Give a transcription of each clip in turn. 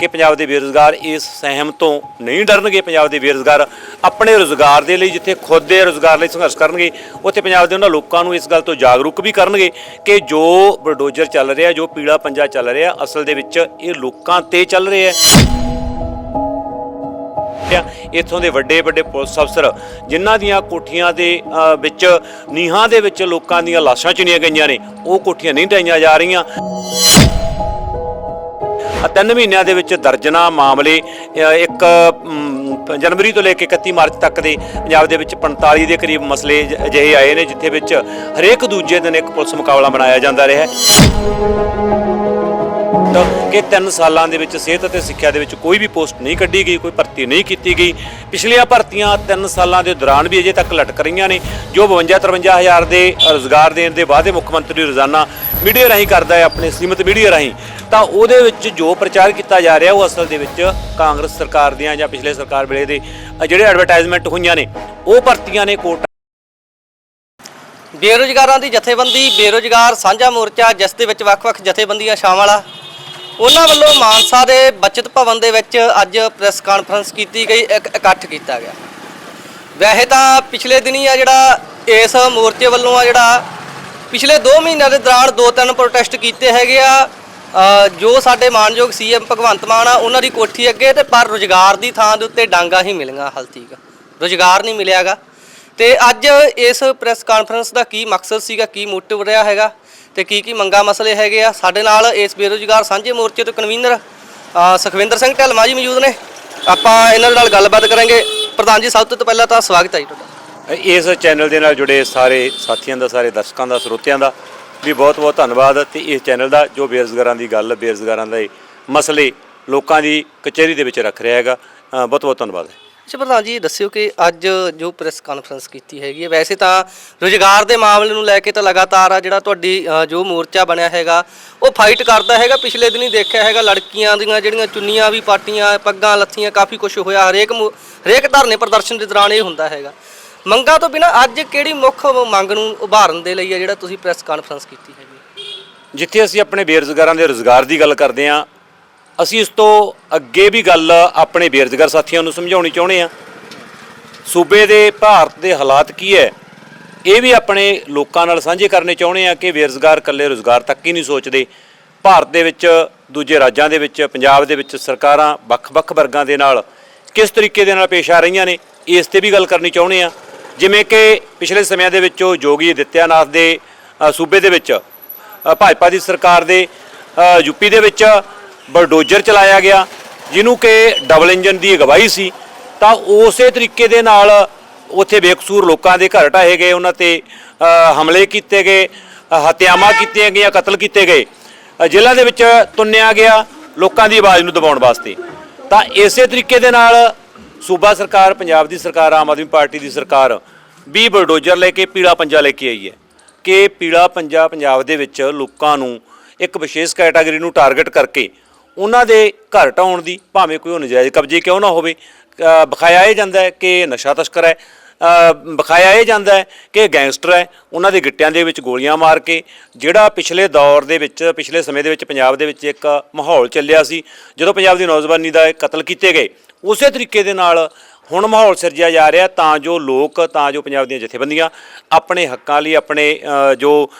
ਕਿ ਪੰਜਾਬ ਦੇ ਬੇਰੁਜ਼ਗਾਰ ਇਸ ਸਹਿਮ ਤੋਂ ਨਹੀਂ ਡਰਨਗੇ। ਪੰਜਾਬ ਦੇ ਬੇਰੁਜ਼ਗਾਰ ਆਪਣੇ ਰੁਜ਼ਗਾਰ ਦੇ ਲਈ, ਜਿੱਥੇ ਖੁਦ ਦੇ ਰੁਜ਼ਗਾਰ ਲਈ ਸੰਘਰਸ਼ ਕਰਨਗੇ, ਉੱਥੇ ਪੰਜਾਬ ਦੇ ਉਹਨਾਂ ਲੋਕਾਂ ਨੂੰ ਇਸ ਗੱਲ ਤੋਂ ਜਾਗਰੂਕ ਵੀ ਕਰਨਗੇ ਕਿ ਜੋ ਬਲਡੋਜ਼ਰ ਚੱਲ ਰਿਹਾ, ਜੋ ਪੀਲਾ ਪੰਜਾ ਚੱਲ ਰਿਹਾ, ਅਸਲ ਦੇ ਵਿੱਚ ਇਹ ਲੋਕਾਂ ਤੇ ਚੱਲ ਰਿਹਾ ਹੈ। ਆ ਇੱਥੋਂ ਦੇ ਵੱਡੇ ਵੱਡੇ ਪੁਲਿਸ ਅਫਸਰ, ਜਿਨ੍ਹਾਂ ਦੀਆਂ ਕੋਠੀਆਂ ਦੇ ਵਿੱਚ ਨੀਹਾਂ ਦੇ ਵਿੱਚ ਲੋਕਾਂ ਦੀਆਂ ਲਾਸ਼ਾਂ ਚੁਣੀਆਂ ਗਈਆਂ ਨੇ, ਉਹ ਕੋਠੀਆਂ ਨਹੀਂ ਢਾਈਆਂ ਜਾ ਰਹੀਆਂ। ਤਿੰਨ ਮਹੀਨਿਆਂ ਦੇ ਵਿੱਚ ਦਰਜਨਾ ਮਾਮਲੇ ਇੱਕ ਜਨਵਰੀ ਤੋਂ ਲੈ ਕੇ 31 ਮਾਰਚ ਤੱਕ ਦੇ ਪੰਜਾਬ ਦੇ ਵਿੱਚ 45 ਦੇ ਕਰੀਬ ਮਸਲੇ ਅਜਿਹੇ ਆਏ ਨੇ, ਜਿੱਥੇ ਵਿੱਚ ਹਰੇਕ ਦੂਜੇ ਦਿਨ ਇੱਕ ਪੁਲਿਸ ਮੁਕਾਬਲਾ ਬਣਾਇਆ ਜਾਂਦਾ ਰਿਹਾ ਹੈ। ਕਿ 3 ਸਾਲਾਂ ਦੇ ਵਿੱਚ ਸਿਹਤ ਅਤੇ ਸਿੱਖਿਆ ਦੇ ਵਿੱਚ ਕੋਈ ਵੀ ਪੋਸਟ ਨਹੀਂ ਕੱਢੀ ਗਈ, ਕੋਈ ਭਰਤੀ ਨਹੀਂ ਕੀਤੀ ਗਈ। ਪਿਛਲੀਆਂ ਭਰਤੀਆਂ 3 ਸਾਲਾਂ ਦੇ ਦੌਰਾਨ ਵੀ ਅਜੇ ਤੱਕ ਲਟਕ ਰਹੀਆਂ ਨੇ, ਜੋ 52 53 ਹਜ਼ਾਰ ਦੇ ਰੋਜ਼ਗਾਰ ਦੇਣ ਦੇ ਵਾਅਦੇ ਮੁੱਖ ਮੰਤਰੀ ਰੋਜ਼ਾਨਾ ਮੀਡੀਆ ਰਾਹੀਂ ਕਰਦਾ ਹੈ, ਆਪਣੇ ਸੀਮਤ ਮੀਡੀਆ ਰਾਹੀਂ। ਤਾਂ ਉਹਦੇ ਵਿੱਚ ਜੋ ਪ੍ਰਚਾਰ ਕੀਤਾ ਜਾ ਰਿਹਾ, ਉਹ ਅਸਲ ਦੇ ਵਿੱਚ ਕਾਂਗਰਸ ਸਰਕਾਰ ਦੀਆਂ ਜਾਂ ਪਿਛਲੇ ਸਰਕਾਰ ਵੇਲੇ ਦੇ ਜਿਹੜੇ ਐਡਵਰਟਾਈਜ਼ਮੈਂਟ ਹੋਈਆਂ ਨੇ, ਉਹ ਭਰਤੀਆਂ ਨੇ ਕੋਟਾ ਬੇਰੁਜ਼ਗਾਰਾਂ ਦੀ ਜਥੇਬੰਦੀ, ਬੇਰੁਜ਼ਗਾਰ ਸਾਂਝਾ ਮੋਰਚਾ, ਜਿਸ ਦੇ ਵਿੱਚ ਵੱਖ-ਵੱਖ ਜਥੇਬੰਦੀਆਂ ਸ਼ਾਮਲ ਆ। ਉਹਨਾਂ ਵੱਲੋਂ ਮਾਨਸਾ ਦੇ ਬਚਤ ਭਵਨ ਦੇ ਵਿੱਚ ਅੱਜ ਪ੍ਰੈਸ ਕਾਨਫਰੰਸ ਕੀਤੀ ਗਈ, ਇੱਕ ਇਕੱਠ ਕੀਤਾ ਗਿਆ। ਵੈਸੇ ਤਾਂ ਪਿਛਲੇ ਦਿਨੀ ਆ ਜਿਹੜਾ ਇਸ ਮੋਰਚੇ ਵੱਲੋਂ ਆ ਜਿਹੜਾ, ਪਿਛਲੇ 2 ਮਹੀਨਿਆਂ ਦੇ ਦੌਰਾਨ ਦੋ ਤਿੰਨ ਪ੍ਰੋਟੈਸਟ ਕੀਤੇ ਹੈਗੇ ਆ। ਜੋ ਸਾਡੇ ਮਾਨਯੋਗ ਸੀਐਮ ਭਗਵੰਤ ਮਾਨ ਆ, ਉਹਨਾਂ ਦੀ ਕੋਠੀ ਅੱਗੇ ਤੇ ਪਰ ਰੁਜ਼ਗਾਰ ਦੀ ਥਾਂ ਦੇ ਉੱਤੇ ਡਾਂਗਾ ਹੀ ਮਿਲੀਆਂ, ਹਾਲ ਤੀਕ ਰੁਜ਼ਗਾਰ ਨਹੀਂ ਮਿਲਿਆਗਾ। ਤੇ ਅੱਜ ਇਸ ਪ੍ਰੈਸ ਕਾਨਫਰੰਸ ਦਾ ਕੀ ਮਕਸਦ ਸੀਗਾ, ਕੀ ਮੋਟਿਵ ਰਿਹਾ ਹੈਗਾ ਤੇ ਕੀ ਕੀ ਮੰਗਾ ਮਸਲੇ ਹੈਗੇ ਆ? ਸਾਡੇ ਨਾਲ ਇਸ ਬੇਰੁਜ਼ਗਾਰ ਸਾਂਝੇ ਮੋਰਚੇ ਤੋਂ ਕਨਵੀਨਰ ਸੁਖਵਿੰਦਰ ਸਿੰਘ ਢਲਮਾ ਜੀ ਮੌਜੂਦ ਨੇ। ਆਪਾਂ ਇਹਨਾਂ ਦੇ ਨਾਲ ਗੱਲਬਾਤ ਕਰਾਂਗੇ। ਪ੍ਰਧਾਨ ਜੀ, ਸਭ ਤੋਂ ਪਹਿਲਾਂ ਤਾਂ ਸਵਾਗਤ ਹੈ ਜੀ ਤੁਹਾਡਾ। ਇਸ ਚੈਨਲ ਦੇ ਨਾਲ ਜੁੜੇ ਸਾਰੇ ਸਾਥੀਆਂ ਦਾ, ਸਾਰੇ ਦਰਸ਼ਕਾਂ ਦਾ, ਸਰੋਤਿਆਂ ਦਾ ਵੀ ਬਹੁਤ-ਬਹੁਤ ਧੰਨਵਾਦ। ਤੇ ਇਸ ਚੈਨਲ ਦਾ ਜੋ ਬੇਰੁਜ਼ਗਾਰਾਂ ਦੀ ਗੱਲ, ਬੇਰੁਜ਼ਗਾਰਾਂ ਦੇ ਮਸਲੇ ਲੋਕਾਂ ਦੀ ਕਚਹਿਰੀ ਦੇ ਵਿੱਚ ਰੱਖ ਰਿਹਾ ਹੈਗਾ ਬਹੁਤ-ਬਹੁਤ ਧੰਨਵਾਦ। ਅੱਛਾ ਪ੍ਰਧਾਨ ਜੀ ਦੱਸਿਓ ਕਿ ਅੱਜ ਜੋ ਪ੍ਰੈਸ ਕਾਨਫਰੰਸ ਕੀਤੀ ਹੈਗੀ ਹੈ ਵੈਸੇ ਤਾਂ ਰੁਜ਼ਗਾਰ ਦੇ ਮਾਮਲੇ ਨੂੰ ਲੈ ਕੇ ਤਾਂ ਲਗਾਤਾਰ ਆ ਜਿਹੜਾ ਤੁਹਾਡੀ ਅ, ਜੋ ਮੋਰਚਾ ਬਣਿਆ ਹੈਗਾ ਉਹ ਫਾਈਟ ਕਰਦਾ ਹੈਗਾ। ਪਿਛਲੇ ਦਿਨੀ ਦੇਖਿਆ ਹੈਗਾ ਲੜਕੀਆਂ ਦੀਆਂ ਜਿਹੜੀਆਂ ਚੁੰਨੀਆਂ ਵੀ ਪਾਟੀਆਂ ਪੱਗਾਂ ਲੱਥੀਆਂ ਕਾਫੀ ਕੁਝ ਹੋਇਆ। ਹਰੇਕ ਮੋ- ਹਰੇਕ ਧਰਨੇ ਪ੍ਰਦਰਸ਼ਨ ਦੇ ਦੌਰਾਨ ਇਹ ਹੁੰਦਾ ਹੈਗਾ। ਮੰਗਾਂ ਤੋਂ ਬਿਨਾ ਅੱਜ ਕਿਹੜੀ ਮੁੱਖ ਮੰਗ ਨੂੰ ਉਭਾਰਨ ਦੇ ਲਈ ਹੈ ਜਿਹੜਾ ਤੁਸੀਂ ਪ੍ਰੈਸ ਕਾਨਫਰੰਸ ਕੀਤੀ ਹੈਗੀ? ਜਿੱਥੇ ਅਸੀਂ ਆਪਣੇ ਬੇਰੁਜ਼ਗਾਰਾਂ ਦੇ ਰੁਜ਼ਗਾਰ ਦੀ ਗੱਲ ਕਰਦੇ ਹਾਂ ਅਸੀਂ ਇਸ ਤੋਂ ਅੱਗੇ ਵੀ ਗੱਲ ਆਪਣੇ ਬੇਰੁਜ਼ਗਾਰ ਸਾਥੀਆਂ ਨੂੰ ਸਮਝਾਉਣੀ ਚਾਹੁੰਦੇ ਹਾਂ। ਸੂਬੇ ਦੇ ਭਾਰਤ ਦੇ ਹਾਲਾਤ ਕੀ ਹੈ? ਇਹ ਵੀ ਆਪਣੇ ਲੋਕਾਂ ਨਾਲ ਸਾਂਝੇ ਕਰਨੇ ਚਾਹੁੰਦੇ ਆ ਕਿ ਬੇਰੁਜ਼ਗਾਰ ਇਕੱਲੇ ਰੁਜ਼ਗਾਰ ਤੱਕ ਹੀ ਨਹੀਂ ਸੋਚਦੇ। ਭਾਰਤ ਦੇ ਵਿੱਚ ਦੂਜੇ ਰਾਜਾਂ ਦੇ ਵਿੱਚ ਪੰਜਾਬ ਦੇ ਵਿੱਚ ਸਰਕਾਰਾਂ ਵੱਖ-ਵੱਖ ਵਰਗਾਂ ਦੇ ਨਾਲ ਕਿਸ ਤਰੀਕੇ ਦੇ ਨਾਲ ਪੇਸ਼ ਆ ਰਹੀਆਂ ਨੇ ਇਸ ਤੇ ਵੀ ਗੱਲ ਕਰਨੀ ਚਾਹੁੰਦੇ ਆ ਜਿਵੇਂ ਕਿ ਪਿਛਲੇ ਸਮਿਆਂ ਦੇ ਵਿੱਚ ਉਹ ਜੋਗੀ ਅਦਿੱਤਿਆਨਾਥ ਦੇ ਸੂਬੇ ਦੇ ਵਿੱਚ ਭਾਜਪਾ ਦੀ ਸਰਕਾਰ ਦੇ ਅ, ਯੂਪੀ ਦੇ ਵਿੱਚ ਬਲਡੋਜ਼ਰ ਚਲਾਇਆ ਗਿਆ ਜਿਹਨੂੰ ਕਿ ਡਬਲ ਇੰਜਨ ਦੀ ਅਗਵਾਈ ਸੀ ਤਾਂ ਉਸੇ ਤਰੀਕੇ ਦੇ ਨਾਲ ਉੱਥੇ ਬੇਕਸੂਰ ਲੋਕਾਂ ਦੇ ਘਰ ਢਾਏ ਗਏ ਉਹਨਾਂ ਤੇ ਹਮਲੇ ਕੀਤੇ ਗਏ ਹਤਿਆਵਾਂ ਕੀਤੀਆਂ ਗਈਆਂ ਕਤਲ ਕੀਤੇ ਗਏ। ਅ, ਜੇਲ੍ਹਾਂ ਦੇ ਵਿੱਚ ਤੁੰਨਿਆ ਗਿਆ ਲੋਕਾਂ ਦੀ ਆਵਾਜ਼ ਨੂੰ ਦਬਾਉਣ ਵਾਸਤੇ। ਤਾਂ ਇਸੇ ਤਰੀਕੇ ਦੇ ਨਾਲ ਸੂਬਾ ਸਰਕਾਰ ਪੰਜਾਬ ਦੀ ਸਰਕਾਰ ਆਮ ਆਦਮੀ ਪਾਰਟੀ ਦੀ ਸਰਕਾਰ ਵੀ ਬਲਡੋਜ਼ਰ ਲੈ ਕੇ ਪੀਲਾ ਪੰਜਾ ਲੈ ਕੇ ਆਈ ਹੈ ਕਿ ਪੀਲਾ ਪੰਜਾ ਪੰਜਾਬ ਦੇ ਵਿੱਚ ਲੋਕਾਂ ਨੂੰ ਇੱਕ ਵਿਸ਼ੇਸ਼ ਕੈਟਾਗਰੀ ਨੂੰ ਟਾਰਗੇਟ ਕਰਕੇ ਉਹਨਾਂ ਦੇ ਘਰ ਢਾਉਣ ਦੀ ਭਾਵੇਂ ਕੋਈ ਉਹ ਨਜਾਇਜ਼ ਕਬਜ਼ੇ ਕਿਉਂ ਨਾ ਹੋਵੇ ਅ, ਵਿਖਾਇਆ ਇਹ ਜਾਂਦਾ ਹੈ ਕਿ ਨਸ਼ਾ ਤਸਕਰ ਹੈ ਬਖਾਇਆ ਇਹ ਜਾਂਦਾ ਹੈ ਕਿ ਗੈਂਗਸਟਰ ਹੈ ਉਹਨਾਂ ਦੇ ਗਿੱਟਿਆਂ ਦੇ ਵਿੱਚ ਗੋਲੀਆਂ ਮਾਰ ਕੇ ਜਿਹੜਾ ਪਿਛਲੇ ਦੌਰ ਦੇ ਵਿੱਚ ਪਿਛਲੇ ਸਮੇਂ ਦੇ ਵਿੱਚ ਪੰਜਾਬ ਦੇ ਵਿੱਚ ਇੱਕ ਮਾਹੌਲ ਚੱਲਿਆ ਸੀ ਜਦੋਂ ਪੰਜਾਬ ਦੀ ਨੌਜਵਾਨੀ ਦਾ ਇਹ ਕਤਲ ਕੀਤੇ ਗਏ ਉਸੇ ਤਰੀਕੇ ਦੇ ਨਾਲ ਹੁਣ ਮਾਹੌਲ ਸਿਰਜਿਆ ਜਾ ਰਿਹਾ, ਤਾਂ ਜੋ ਲੋਕ, ਤਾਂ ਜੋ ਪੰਜਾਬ ਦੀਆਂ ਜਥੇਬੰਦੀਆਂ ਆਪਣੇ ਹੱਕਾਂ ਲਈ, ਆਪਣੇ ਜੋ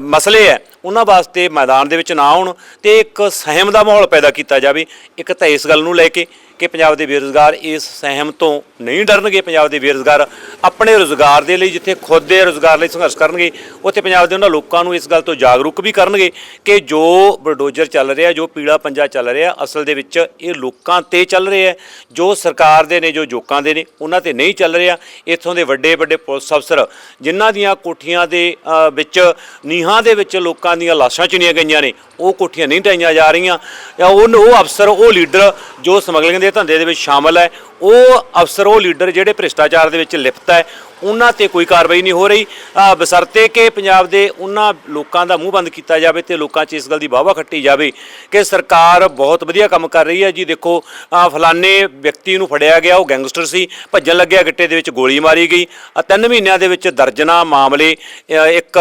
ਮਸਲੇ ਹੈ, ਉਹਨਾਂ ਵਾਸਤੇ ਮੈਦਾਨ ਦੇ ਵਿੱਚ ਨਾ ਆਉਣ ਤੇ ਇੱਕ ਸਹਿਮ ਦਾ ਮਾਹੌਲ ਪੈਦਾ ਕੀਤਾ ਜਾਵੇ। ਇੱਕ ਤਾਂ ਇਸ ਗੱਲ ਨੂੰ ਲੈ ਕੇ ਕਿ ਪੰਜਾਬ ਦੇ ਬੇਰੁਜ਼ਗਾਰ ਇਸ ਸਹਿਮ ਤੋਂ ਨਹੀਂ ਡਰਨਗੇ। ਪੰਜਾਬ ਦੇ ਬੇਰੁਜ਼ਗਾਰ ਆਪਣੇ ਰੁਜ਼ਗਾਰ ਦੇ ਲਈ, ਜਿੱਥੇ ਖੁਦ ਦੇ ਰੁਜ਼ਗਾਰ ਲਈ ਸੰਘਰਸ਼ ਕਰਨਗੇ, ਉੱਥੇ ਪੰਜਾਬ ਦੇ ਉਹਨਾਂ ਲੋਕਾਂ ਨੂੰ ਇਸ ਗੱਲ ਤੋਂ ਜਾਗਰੂਕ ਵੀ ਕਰਨਗੇ ਕਿ ਜੋ ਬਲਡੋਜ਼ਰ ਚੱਲ ਰਿਹਾ, ਜੋ ਪੀੜਾ ਪੰਜਾ ਚੱਲ ਰਿਹਾ, ਅਸਲ ਦੇ ਵਿੱਚ ਇਹ ਲੋਕਾਂ ਤੇ ਚੱਲ ਰਿਹਾ ਜੋ ਸਰਕਾਰ ਦੇ ਨੇ, ਜੋ ਜੋਕਾਂ ਦੇ ਨੇ, ਉਹਨਾਂ ਤੇ ਨਹੀਂ ਚੱਲ ਰਿਹਾ। ਇੱਥੋਂ ਦੇ ਵੱਡੇ ਵੱਡੇ ਪੁਲਿਸ ਅਫਸਰ, ਜਿਨ੍ਹਾਂ ਦੀਆਂ ਕੋਠੀਆਂ ਦੇ ਵਿੱਚ, ਨੀਹਾਂ ਦੇ ਵਿੱਚ ਲੋਕਾਂ ਦੀਆਂ ਲਾਸ਼ਾਂ ਚੁਣੀਆਂ ਗਈਆਂ ਨੇ, ਉਹ ਕੋਠੀਆਂ ਨਹੀਂ ਢਾਈਆਂ ਜਾ ਰਹੀਆਂ। ਜਾਂ ਉਹ ਉਹ ਅਫਸਰ, ਉਹ ਲੀਡਰ ਜੋ ਸਮਗਲਿੰਗ ਦੇ ਧੰਦੇ ਦੇ ਵਿੱਚ ਸ਼ਾਮਲ ਹੈ। ਉਹ ਅਫਸਰ, ਉਹ ਲੀਡਰ ਜਿਹੜੇ ਭ੍ਰਿਸ਼ਟਾਚਾਰ ਦੇ ਵਿੱਚ ਲਿਪਤ ਹੈ ਉਹਨਾਂ ਤੇ ਕੋਈ ਕਾਰਵਾਈ ਨਹੀਂ ਹੋ ਰਹੀ। ਅ, ਬਸਰਤੇ ਕਿ ਪੰਜਾਬ ਦੇ ਉਹਨਾਂ ਲੋਕਾਂ ਦਾ ਮੂੰਹ ਬੰਦ ਕੀਤਾ ਜਾਵੇ ਤੇ ਲੋਕਾਂ 'ਚ ਇਸ ਗੱਲ ਦੀ ਵਾਹਵਾ ਖੱਟੀ ਜਾਵੇ ਕਿ ਸਰਕਾਰ ਬਹੁਤ ਵਧੀਆ ਕੰਮ ਕਰ ਰਹੀ ਹੈ। ਜੀ ਦੇਖੋ ਫਲਾਨੇ ਵਿਅਕਤੀ ਨੂੰ ਫੜਿਆ ਗਿਆ ਉਹ ਗੈਂਗਸਟਰ ਸੀ ਭੱਜਣ ਲੱਗਿਆ ਗਿੱਟੇ ਦੇ ਵਿੱਚ ਗੋਲੀ ਮਾਰੀ ਗਈ। ਅ, ਤਿੰਨ ਮਹੀਨਿਆਂ ਦੇ ਵਿੱਚ ਦਰਜਨਾ ਮਾਮਲੇ ਇੱਕ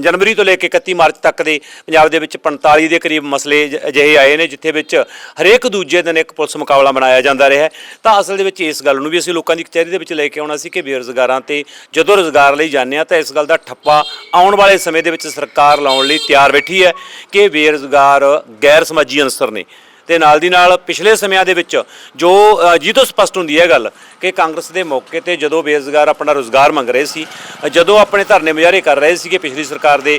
ਜਨਵਰੀ ਤੋਂ ਲੈ ਕੇ 31 ਮਾਰਚ ਤੱਕ ਦੇ ਪੰਜਾਬ ਦੇ ਵਿੱਚ 45 ਦੇ ਕਰੀਬ ਮਸਲੇ ਅਜਿਹੇ ਆਏ ਨੇ ਜਿੱਥੇ ਵਿੱਚ ਹਰੇਕ ਦੂਜੇ ਦਿਨ ਇੱਕ ਪੁਲਿਸ ਮੁਕਾਬਲਾ ਬਣਾਇਆ ਜਾਂਦਾ ਰਿਹਾ ਤਾਂ ਅਸਲ ਦੇ ਵਿੱਚ ਇਸ ਗੱਲ ਨੂੰ ਵੀ ਅਸੀਂ ਲੋਕਾਂ ਦੀ ਕਚਹਿਰੀ ਦੇ ਵਿੱਚ ਲੈ ਕੇ ਆਉਣਾ ਸੀ ਕਿ ਬੇਰੁਜ਼ਗਾਰਾਂ ਤੇ ਜਦੋਂ ਰੁਜ਼ਗਾਰ ਲਈ ਜਾਂਦੇ ਆ ਤਾਂ ਇਸ ਗੱਲ ਦਾ ਠੱਪਾ ਆਉਣ ਵਾਲੇ ਸਮੇਂ ਦੇ ਵਿੱਚ ਸਰਕਾਰ ਲਾਉਣ ਲਈ ਤਿਆਰ ਬੈਠੀ ਹੈ ਕਿ ਬੇਰੁਜ਼ਗਾਰ ਗੈਰ ਸਮਾਜੀ ਅਨਸਰ ਨੇ। ਤੇ ਨਾਲ ਦੀ ਨਾਲ ਪਿਛਲੇ ਸਮਿਆਂ ਦੇ ਵਿੱਚ ਜੋ ਅ, ਜੀ ਤੋਂ ਸਪਸ਼ਟ ਹੁੰਦੀ ਹੈ ਗੱਲ ਕਿ ਕਾਂਗਰਸ ਦੇ ਮੌਕੇ ਤੇ ਜਦੋਂ ਬੇਰੁਜ਼ਗਾਰ ਆਪਣਾ ਰੋਜ਼ਗਾਰ ਮੰਗ ਰਹੇ ਸੀ ਜਦੋਂ ਆਪਣੇ ਧਰਨੇ ਮੁਜ਼ਾਹਰੇ ਕਰ ਰਹੇ ਸੀਗੇ ਪਿਛਲੀ ਸਰਕਾਰ ਦੇ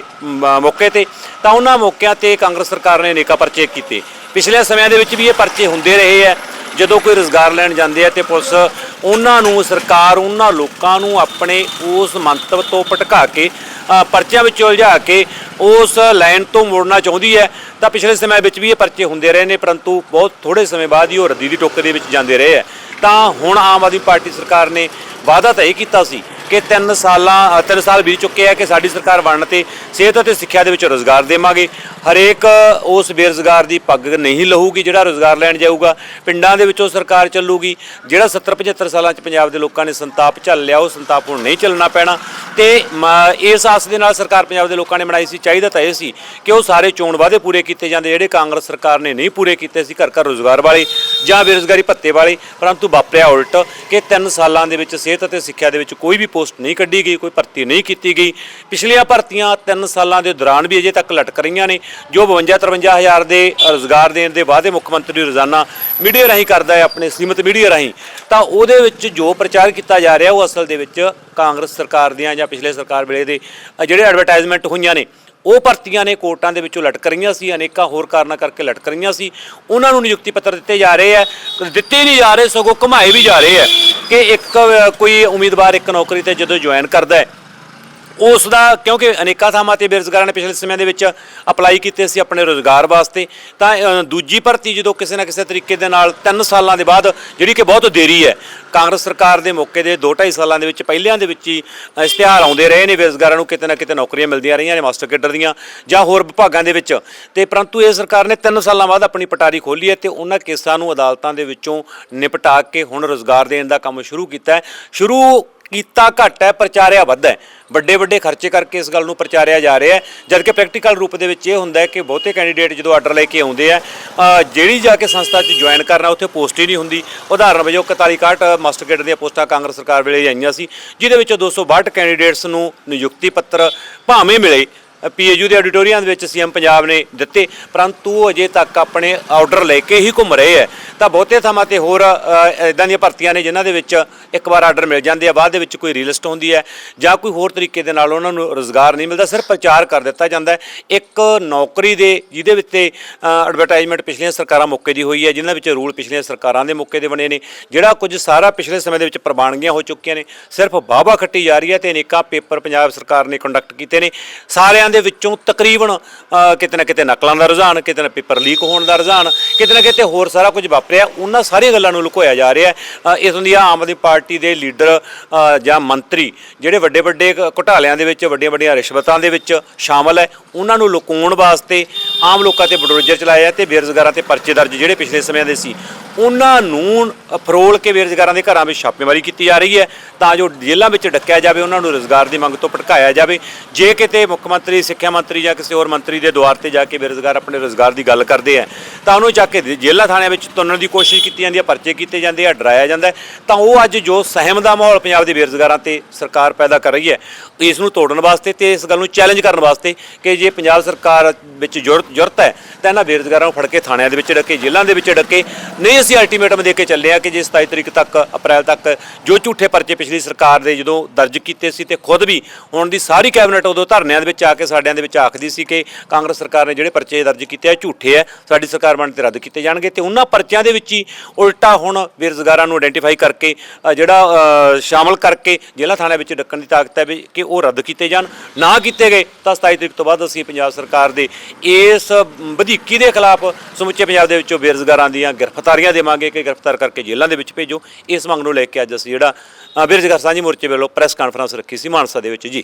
ਮੌਕੇ ਤੇ ਤਾਂ ਉਹਨਾਂ ਮੌਕਿਆਂ ਤੇ ਕਾਂਗਰਸ ਸਰਕਾਰ ਨੇ ਅਨੇਕਾਂ ਪਰਚੇ ਕੀਤੇ। ਪਿਛਲੇ ਸਮਿਆਂ ਦੇ ਵਿੱਚ ਵੀ ਇਹ ਪਰਚੇ ਹੁੰਦੇ ਰਹੇ ਹੈ। ਜਦੋਂ ਕੋਈ ਰੋਜ਼ਗਾਰ ਲੈਣ ਜਾਂਦੇ ਆ ਤੇ ਪੁਲਿਸ ਉਹਨਾਂ ਨੂੰ, ਸਰਕਾਰ ਉਹਨਾਂ ਲੋਕਾਂ ਨੂੰ ਆਪਣੇ ਉਸ ਮੰਤਵ ਤੋਂ ਭਟਕਾ ਕੇ ਪਰਚਿਆਂ ਵਿੱਚ ਉਲਝਾ ਕੇ ਉਸ ਲਾਈਨ ਤੋਂ ਮੋੜਨਾ ਚਾਹੁੰਦੀ ਹੈ। ਤਾਂ ਪਿਛਲੇ ਸਮੇਂ ਵਿੱਚ ਵੀ ਇਹ ਪਰਚੇ ਹੁੰਦੇ ਰਹੇ ਨੇ, ਪਰੰਤੂ ਬਹੁਤ ਥੋੜੇ ਸਮੇਂ ਬਾਅਦ ਹੀ ਉਹ ਰੱਦੀ ਦੀ ਟੋਕ ਦੇ ਵਿੱਚ ਜਾਂਦੇ ਰਹੇ ਹੈ। ਤਾਂ ਹੁਣ ਆਮ ਆਦਮੀ ਪਾਰਟੀ ਸਰਕਾਰ ਨੇ ਵਾਅਦਾ ਤਾਂ ਇਹ ਕੀਤਾ ਸੀ ਕਿ 3 ਸਾਲਾਂ 3 ਸਾਲ ਬੀਤ ਚੁੱਕੇ ਆ ਕਿ ਸਾਡੀ ਸਰਕਾਰ ਬਣਨ ਤੇ ਸਿਹਤ ਅਤੇ ਸਿੱਖਿਆ ਦੇ ਵਿੱਚ ਰੋਜ਼ਗਾਰ ਦੇਵਾਂਗੇ। ਹਰੇਕ ਉਸ ਬੇਰੁਜ਼ਗਾਰ ਦੀ ਪੱਗ ਨਹੀਂ ਲਹੂਗੀ ਜਿਹੜਾ ਰੋਜ਼ਗਾਰ ਲੈਣ ਜਾਊਗਾ। ਪਿੰਡਾਂ ਦੇ ਵਿੱਚੋਂ ਸਰਕਾਰ ਚੱਲੂਗੀ। ਜਿਹੜਾ 70 75 ਸਾਲਾਂ 'ਚ ਪੰਜਾਬ ਦੇ ਲੋਕਾਂ ਨੇ ਸੰਤਾਪ ਝੱਲ ਲਿਆ, ਉਹ ਸੰਤਾਪ ਹੁਣ ਨਹੀਂ ਚੱਲਣਾ ਪੈਣਾ। ਤੇ ਮ- ਇਸ ਆਸ ਦੇ ਨਾਲ ਸਰਕਾਰ ਪੰਜਾਬ ਦੇ ਲੋਕਾਂ ਨੇ ਬਣਾਈ ਸੀ, ਚਾਹੀਦਾ ਤਾਂ ਇਹ ਸੀ ਕਿ ਉਹ ਸਾਰੇ ਚੋਣ ਵਾਅਦੇ ਪੂਰੇ ਕੀਤੇ ਜਾਂਦੇ, ਜਿਹੜੇ ਕਾਂਗਰਸ ਸਰਕਾਰ ਨੇ ਨਹੀਂ ਪੂਰੇ ਕੀਤੇ ਸੀ ਘਰ ਘਰ ਰੋਜ਼ਗਾਰ ਵਾਲੇ ਜਾਂ ਬੇਰੁਜ਼ਗਾਰੀ ਭੱਤੇ ਵਾਲੇ। ਪਰੰਤੂ ਵਾਪਰਿਆ ਉਲਟ ਕਿ 3 ਸਾਲਾਂ ਦੇ ਵਿੱਚ ਸਿਹਤ ਅਤੇ ਸਿੱਖਿਆ ਦੇ ਵਿੱਚ ਕੋਈ ਵੀ ਪੋਸਟ ਨਹੀਂ ਕੱਢੀ ਗਈ, ਕੋਈ ਭਰਤੀ ਨਹੀਂ ਕੀਤੀ ਗਈ। ਪਿਛਲੀਆਂ ਭਰਤੀਆਂ 3 ਸਾਲਾਂ ਦੇ ਦੌਰਾਨ ਵੀ ਅਜੇ ਤੱਕ ਲਟਕ ਰਹੀਆਂ ਨੇ, ਜੋ 52 53 ਹਜ਼ਾਰ ਦੇ ਰੋਜ਼ਗਾਰ ਦੇਣ ਦੇ ਵਾਅਦੇ ਮੁੱਖ ਮੰਤਰੀ ਰੋਜ਼ਾਨਾ ਮੀਡੀਆ ਰਾਹੀਂ ਕਰਦਾ ਹੈ, ਆਪਣੇ ਸੀਮਤ ਮੀਡੀਆ ਰਾਹੀਂ। ਤਾਂ ਉਹਦੇ ਵਿੱਚ ਜੋ ਪ੍ਰਚਾਰ ਕੀਤਾ ਜਾ ਰਿਹਾ, ਉਹ ਅਸਲ ਦੇ ਵਿੱਚ ਕਾਂਗਰਸ ਸਰਕਾਰ ਦੀਆਂ ਜਾਂ ਪਿਛਲੇ ਸਰਕਾਰ ਵੇਲੇ ਦੇ ਜਿਹੜੇ ਐਡਵਰਟਾਈਜ਼ਮੈਂਟ ਹੋਈਆਂ ਨੇ, ਉਹ ਭਰਤੀਆਂ ਨੇ ਕੋਰਟਾਂ ਦੇ ਵਿੱਚੋਂ ਲਟਕ ਰਹੀਆਂ ਸੀ, ਅਨੇਕਾਂ ਹੋਰ ਕਾਰਨਾਂ ਕਰਕੇ ਲਟਕ ਰਹੀਆਂ ਸੀ। ਉਹਨਾਂ ਨੂੰ ਨਿਯੁਕਤੀ ਪੱਤਰ ਦਿੱਤੇ ਜਾ ਰਹੇ ਆ ਦਿੱਤੇ ਨਹੀਂ ਜਾ ਰਹੇ, ਸਗੋਂ ਘੁਮਾਏ ਵੀ ਜਾ ਰਹੇ ਆ ਕਿ ਇੱਕ ਕੋਈ ਉਮੀਦਵਾਰ ਇੱਕ ਨੌਕਰੀ ਤੇ ਜਦੋਂ ਜੁਆਇਨ ਕਰਦਾ ਹੈ ਉਸ ਦਾ ਕਿਉਂਕਿ ਅਨੇਕਾਂ ਥਾਵਾਂ ਤੇ ਬੇਰੁਜ਼ਗਾਰਾਂ ਨੇ ਪਿਛਲੇ ਸਮੇਂ ਦੇ ਵਿੱਚ ਅਪਲਾਈ ਕੀਤੇ ਸੀ ਆਪਣੇ ਰੋਜ਼ਗਾਰ ਵਾਸਤੇ ਤਾਂ ਅ, ਦੂਜੀ ਭਰਤੀ ਜਦੋਂ ਕਿਸੇ ਨਾ ਕਿਸੇ ਤਰੀਕੇ ਦੇ ਨਾਲ 3 ਸਾਲਾਂ ਦੇ ਬਾਅਦ ਜਿਹੜੀ ਕਿ ਬਹੁਤ ਦੇਰੀ ਹੈ ਕਾਂਗਰਸ ਸਰਕਾਰ ਦੇ ਮੌਕੇ ਦੇ 2.5 ਸਾਲਾਂ ਦੇ ਵਿੱਚ ਪਹਿਲਿਆਂ ਦੇ ਵਿੱਚ ਹੀ ਅ, ਇਸ਼ਤਿਹਾਰ ਆਉਂਦੇ ਰਹੇ ਨੇ ਬੇਰੁਜ਼ਗਾਰਾਂ ਨੂੰ ਕਿਤੇ ਨਾ ਕਿਤੇ ਨੌਕਰੀਆਂ ਮਿਲਦੀਆਂ ਰਹੀਆਂ ਨੇ ਮਾਸਟਰ ਕੇਡਰ ਦੀਆਂ ਜਾਂ ਹੋਰ ਵਿਭਾਗਾਂ ਦੇ ਵਿੱਚ ਤੇ ਪਰੰਤੂ ਇਹ ਸਰਕਾਰ ਨੇ 3 ਸਾਲਾਂ ਬਾਅਦ ਆਪਣੀ ਪਟਾਰੀ ਖੋਲੀ ਹੈ ਤੇ ਉਹਨਾਂ ਕੇਸਾਂ ਨੂੰ ਅਦਾਲਤਾਂ ਦੇ ਵਿੱਚੋਂ ਨਿਪਟਾ ਕੇ ਹੁਣ ਰੋਜ਼ਗਾਰ ਦੇਣ ਦਾ ਕੰਮ ਸ਼ੁਰੂ ਕੀਤਾ ਹੈ। ਸ਼ੁਰੂ ਕੀਤਾ ਘੱਟ ਹੈ, ਪ੍ਰਚਾਰਿਆ ਵੱਧ ਹੈ। ਵੱਡੇ ਵੱਡੇ ਖਰਚੇ ਕਰਕੇ ਇਸ ਗੱਲ ਨੂੰ ਪ੍ਰਚਾਰਿਆ ਜਾ ਰਿਹਾ ਹੈ ਜਦ ਕਿ ਪ੍ਰੈਕਟੀਕਲ ਰੂਪ ਦੇ ਵਿੱਚ ਇਹ ਹੁੰਦਾ ਹੈ ਕਿ ਬਹੁਤੇ ਕੈਂਡੀਡੇਟ ਜਦੋਂ ਆਰਡਰ ਲੈ ਕੇ ਆਉਂਦੇ ਆ ਜਿਹੜੀ ਜਾ ਕੇ ਸੰਸਥਾ 'ਚ ਜੁਆਇਨ ਕਰਨਾ, ਉੱਥੇ ਪੋਸਟ ਹੀ ਨਹੀਂ ਹੁੰਦੀ। ਉਦਾਹਰਨ ਵਜੋਂ 41 61 ਮਾਸਟਰ ਗ੍ਰੇਡ ਦੀਆਂ ਪੋਸਟਾਂ ਕਾਂਗਰਸ ਸਰਕਾਰ ਵੇਲੇ ਆਈਆਂ ਸੀ, ਜਿਹਦੇ ਵਿੱਚੋਂ 262 ਕੈਂਡੀਡੇਟਸ ਨੂੰ ਨਿਯੁਕਤੀ ਪੱਤਰ ਭਾਵੇਂ ਮਿਲੇ। ਪੀਏਯੂ ਦੇ ਆਡੀਟੋਰੀਅਮ ਦੇ ਵਿੱਚ ਸੀਐਮ ਪੰਜਾਬ ਨੇ ਦਿੱਤੇ, ਪਰੰਤੂ ਉਹ ਅਜੇ ਤੱਕ ਆਪਣੇ ਆਰਡਰ ਲੈ ਕੇ ਹੀ ਘੁੰਮ ਰਹੇ ਹੈ। ਤਾਂ ਬਹੁਤੇ ਥਾਵਾਂ ਤੇ ਹੋਰ ਇਦਾਂ ਦੀਆਂ ਭਰਤੀਆਂ ਨੇ ਜਿਨ੍ਹਾਂ ਦੇ ਵਿੱਚ ਇੱਕ ਵਾਰ ਆਰਡਰ ਮਿਲ ਜਾਂਦੇ ਆ, ਬਾਅਦ ਦੇ ਵਿੱਚ ਕੋਈ ਰੀਲਿਸਟ ਹੁੰਦੀ ਹੈ ਜਾਂ ਕੋਈ ਹੋਰ ਤਰੀਕੇ ਦੇ ਨਾਲ ਉਹਨਾਂ ਨੂੰ ਰੋਜ਼ਗਾਰ ਨਹੀਂ ਮਿਲਦਾ, ਸਿਰਫ ਪ੍ਰਚਾਰ ਕਰ ਦਿੱਤਾ ਜਾਂਦਾ ਹੈ। ਇੱਕ ਨੌਕਰੀ ਦੇ, ਜਿਹਦੇ ਵਿੱਚ ਤੇ ਐਡਵਰਟਾਈਜ਼ਮੈਂਟ ਪਿਛਲੀਆਂ ਸਰਕਾਰਾਂ ਮੌਕੇ ਦੀ ਹੋਈ ਹੈ ਜਿਨ੍ਹਾਂ ਵਿੱਚ ਰੂਲ ਪਿਛਲੀਆਂ ਸਰਕਾਰਾਂ ਦੇ ਮੌਕੇ ਦੇ ਬਣੇ ਨੇ, ਜਿਹੜਾ ਕੁਝ ਸਾਰਾ ਪਿਛਲੇ ਸਮੇਂ ਦੇ ਵਿੱਚ ਪ੍ਰਵਾਨਗੀਆਂ ਹੋ ਚੁੱਕੀਆਂ ਨੇ, ਸਿਰਫ ਵਾਹਵਾ ਖੱਟੀ ਜਾ ਰਹੀ ਹੈ ਤੇ ਅਨੇਕਾਂ ਪੇਪਰ ਪੰਜਾਬ ਸਰਕਾਰ ਨੇ ਕੰਡਕਟ ਕੀਤੇ ਨੇ। ਸਾਰਿਆਂ ਦੇ ਵਿੱਚੋਂ ਤਕਰੀਬਨ ਕਿਤੇ ਨਾ ਕਿਤੇ ਨਕਲਾਂ ਦਾ ਰੁਝਾਨ, ਕਿਤੇ ਨਾ ਪੇਪਰ ਲੀਕ ਹੋਣ ਦਾ ਰੁਝਾਨ, ਕਿਤੇ ਨਾ ਕਿਤੇ ਹੋਰ ਸਾਰਾ ਕੁਝ ਵਾਪਰਿਆ। ਉਹਨਾਂ ਸਾਰੀਆਂ ਗੱਲਾਂ ਨੂੰ ਲੁਕੋਇਆ ਜਾ ਰਿਹਾ ਹੈ। ਇਸ ਦੀ ਆਮ ਆਦਮੀ ਪਾਰਟੀ ਦੇ ਲੀਡਰ ਜਾਂ ਮੰਤਰੀ, ਜਿਹੜੇ ਵੱਡੇ ਵੱਡੇ ਘੁਟਾਲਿਆਂ ਦੇ ਵਿੱਚ, ਵੱਡੀਆਂ ਵੱਡੀਆਂ ਰਿਸ਼ਵਤਾਂ ਦੇ ਵਿੱਚ ਸ਼ਾਮਲ ਹੈ। ਉਹਨਾਂ ਨੂੰ ਲੁਕਾਉਣ ਵਾਸਤੇ ਆਮ ਲੋਕਾਂ ਤੇ ਬਡਰੋਜਰ ਚਲਾਇਆ ਹੈ ਤੇ ਬੇਰੁਜ਼ਗਾਰਾਂ ਤੇ ਪਰਚੇ ਦਰਜ, ਜਿਹੜੇ ਪਿਛਲੇ ਸਮਿਆਂ ਦੇ ਸੀ। ਉਹਨਾਂ ਨੂੰ ਫਰੋਲ ਕੇ ਬੇਰੁਜ਼ਗਾਰਾਂ ਦੇ ਘਰਾਂ ਵਿੱਚ ਛਾਪੇਮਾਰੀ ਕੀਤੀ ਜਾ ਰਹੀ ਹੈ ਤਾਂ ਜੋ ਜੇਲ੍ਹਾਂ ਵਿੱਚ ਡੱਕਿਆ ਜਾਵੇ, ਉਹਨਾਂ ਨੂੰ ਰੋਜ਼ਗਾਰ ਦੀ ਮੰਗ ਤੋਂ ਭਟਕਾਇਆ ਜਾਵੇ। ਜੇ ਕਿਤੇ ਮੁੱਖ ਮੰਤਰੀ, ਸਿੱਖਿਆ ਮੰਤਰੀ ਜਾਂ ਕਿਸੇ ਹੋਰ ਮੰਤਰੀ ਦੇ ਦੁਆਰ ਤੇ ਜਾ ਕੇ ਬੇਰੁਜ਼ਗਾਰ ਆਪਣੇ ਰੋਜ਼ਗਾਰ ਦੀ ਗੱਲ ਕਰਦੇ ਆ, ਤਾਂ ਉਹਨੂੰ ਚੱਕ ਕੇ ਜੇਲ੍ਹਾਂ ਥਾਣਿਆਂ ਵਿੱਚ ਤੁੰਨਣ ਦੀ ਕੋਸ਼ਿਸ਼ ਕੀਤੀ ਜਾਂਦੀ ਹੈ, ਪਰਚੇ ਕੀਤੇ ਜਾਂਦੇ ਆ, ਡਰਾਇਆ ਜਾਂਦਾ ਤਾਂ ਉਹ ਅੱਜ ਜੋ ਸਹਿਮ ਦਾ ਮਾਹੌਲ ਪੰਜਾਬ ਦੇ ਬੇਰੁਜ਼ਗਾਰਾਂ ਤੇ ਸਰਕਾਰ ਪੈਦਾ ਕਰ ਰਹੀ ਹੈ, ਇਸ ਨੂੰ ਤੋੜਨ ਵਾਸਤੇ ਤੇ ਇਸ ਗੱਲ ਨੂੰ ਚੈਲੰਜ ਕਰਨ ਵਾਸਤੇ ਕਿ ਜੇ ਪੰਜਾਬ ਸਰਕਾਰ ਵਿੱਚ ਜ਼ਰੂਰਤ ਜ਼ਰੂਰਤ ਹੈ, ਤਾਂ ਇਹਨਾਂ ਬੇਰੁਜ਼ਗਾਰਾਂ ਨੂੰ ਫੜ ਕੇ ਥਾਣਿਆਂ ਦੇ ਵਿੱਚ ਡੱਕੇ, ਜੇਲ੍ਹਾਂ ਦੇ ਵਿੱਚ ਡੱਕੇ। ਨਹੀਂ ਅਸੀਂ ਅਲਟੀਮੇਟਮ ਦੇ ਕੇ ਚੱਲੇ ਆ ਕਿ ਜੇ 27 ਤਰੀਕ ਤੱਕ, ਅਪ੍ਰੈਲ ਤੱਕ ਜੋ ਝੂਠੇ ਪਰਚੇ ਪਿਛਲੀ ਸਰਕਾਰ ਦੇ ਜਦੋਂ ਦਰਜ ਕੀਤੇ ਸੀ ਤੇ ਖੁਦ ਵੀ ਹੁਣ ਦੀ ਸਾਰੀ ਕੈਬਨਿਟ ਉਦੋਂ ਧਰਨਿਆਂ ਦੇ ਵਿੱਚ ਆ ਕੇ ਸਾਡਿਆਂ ਦੇ ਵਿੱਚ ਆਖਦੀ ਸੀ ਕਿ ਕਾਂਗਰਸ ਸਰਕਾਰ ਨੇ ਜਿਹੜੇ ਪਰਚੇ ਦਰਜ ਕੀਤੇ ਆ ਝੂਠੇ ਆ, ਸਾਡੀ ਸਰਕਾਰ ਬਣ ਤੇ ਰੱਦ ਕੀਤੇ ਜਾਣਗੇ ਤੇ ਉਹਨਾਂ ਪਰਚਿਆਂ ਦੇ ਵਿੱਚ ਹੀ ਉਲਟਾ ਹੁਣ ਬੇਰੁਜ਼ਗਾਰਾਂ ਨੂੰ ਆਇਡੈਂਟੀਫਾਈ ਕਰਕੇ ਜਿਹੜਾ ਸ਼ਾਮਲ ਕਰਕੇ ਜ਼ਿਲ੍ਹਾ ਥਾਣੇ ਵਿੱਚ ਡੱਕਣ ਦੀ ਤਾਕਤ ਹੈ ਵੀ ਕਿ ਉਹ ਰੱਦ ਕੀਤੇ ਜਾਣ। ਨਾ ਕੀਤੇ ਗਏ ਤਾਂ 27 ਤਰੀਕ ਤੋਂ ਬਾਅਦ ਅਸੀਂ ਪੰਜਾਬ ਸਰਕਾਰ ਦੇ ਇਸ ਵਧੀਕੀ ਦੇ ਖਿਲਾਫ ਸਮੁੱਚੇ ਪੰਜਾਬ ਦੇ ਵਿੱਚੋਂ ਬੇਰੁਜ਼ਗਾਰਾਂ ਦੀਆਂ ਗ੍ਰਿਫਤਾਰੀਆਂ ਦੇਵਾਂਗੇ ਕਿ ਗ੍ਰਿਫਤਾਰ ਕਰਕੇ ਜੇਲ੍ਹਾਂ ਦੇ ਵਿੱਚ ਭੇਜੋ। ਇਸ ਮੰਗ ਨੂੰ ਲੈ ਕੇ ਅੱਜ ਅਸੀਂ ਜਿਹੜਾ ਅ, ਬੇਰੁਜ਼ਗਾਰ ਸਾਂਝੀ ਮੋਰਚੇ ਵੱਲੋਂ ਪ੍ਰੈਸ ਕਾਨਫਰੰਸ ਰੱਖੀ ਸੀ ਮਾਨਸਾ ਦੇ ਵਿੱਚ। ਜੀ।